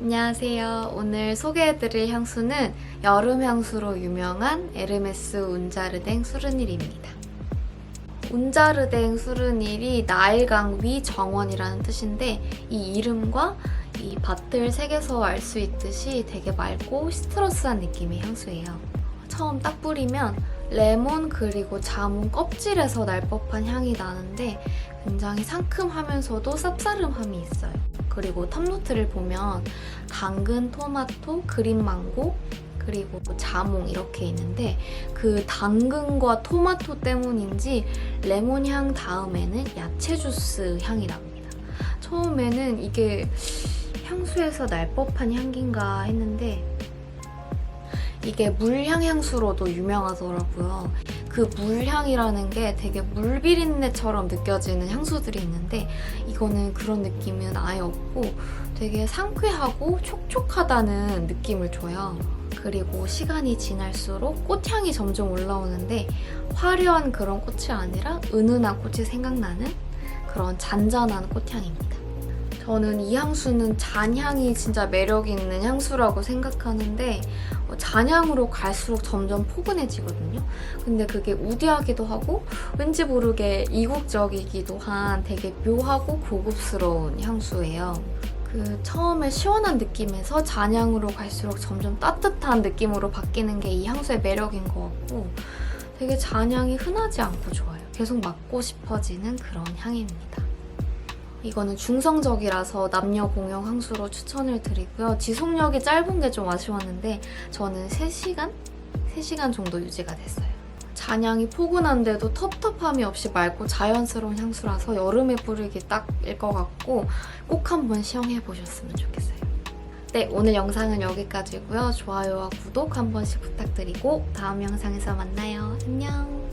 안녕하세요. 오늘 소개해드릴 향수는 여름 향수로 유명한 에르메스 운자르댕 수르닐입니다. 운자르댕 수르닐이 나일강 위 정원이라는 뜻인데 이 이름과 이 밭을 색에서 알 수 있듯이 되게 맑고 시트러스한 느낌의 향수예요. 처음 딱 뿌리면 레몬 그리고 자몽 껍질에서 날 법한 향이 나는데 굉장히 상큼하면서도 쌉싸름함이 있어요. 그리고 탑노트를 보면 당근, 토마토, 그린 망고, 그리고 자몽 이렇게 있는데 그 당근과 토마토 때문인지 레몬 향 다음에는 야채 주스 향이 납니다. 처음에는 이게 향수에서 날 법한 향기인가 했는데 이게 물향 향수로도 유명하더라고요. 그 물향이라는 게 되게 물비린내처럼 느껴지는 향수들이 있는데 이거는 그런 느낌은 아예 없고 되게 상쾌하고 촉촉하다는 느낌을 줘요. 그리고 시간이 지날수록 꽃향이 점점 올라오는데 화려한 그런 꽃이 아니라 은은한 꽃이 생각나는 그런 잔잔한 꽃향입니다. 저는 이 향수는 잔향이 진짜 매력 있는 향수라고 생각하는데 어, 잔향으로 갈수록 점점 포근해지거든요. 근데 그게 우디하기도 하고 왠지 모르게 이국적이기도 한 되게 묘하고 고급스러운 향수예요. 그 처음에 시원한 느낌에서 잔향으로 갈수록 점점 따뜻한 느낌으로 바뀌는 게 이 향수의 매력인 것 같고 되게 잔향이 흔하지 않고 좋아요. 계속 맡고 싶어지는 그런 향입니다. 이거는 중성적이라서 남녀 공용 향수로 추천을 드리고요. 지속력이 짧은 게 좀 아쉬웠는데 저는 3시간? 3시간 정도 유지가 됐어요. 잔향이 포근한데도 텁텁함이 없이 맑고 자연스러운 향수라서 여름에 뿌리기 딱일 것 같고 꼭 한번 시험해 보셨으면 좋겠어요. 네, 오늘 영상은 여기까지고요. 좋아요와 구독 한 번씩 부탁드리고 다음 영상에서 만나요. 안녕!